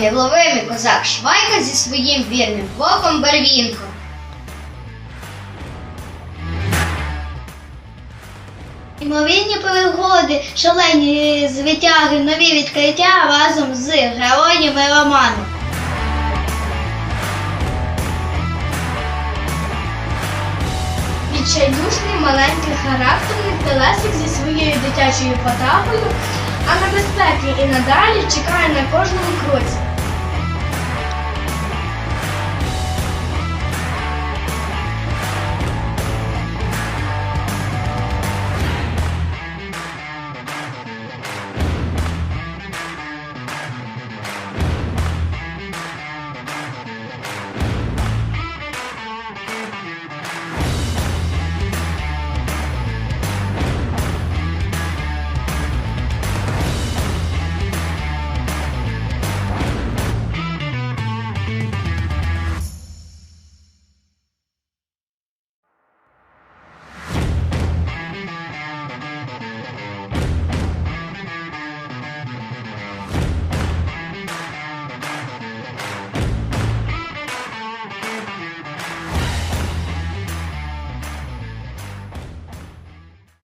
невловимий козак Швайка зі своїм вірним вовком Барвінком. Ймовірні пригоди, шалені звитяги, нові відкриття разом з героями роману. Відчайдушний маленький характерний телесик зі своєю дитячою потрапою, а небезпеки і надалі чекає на кожному кроці.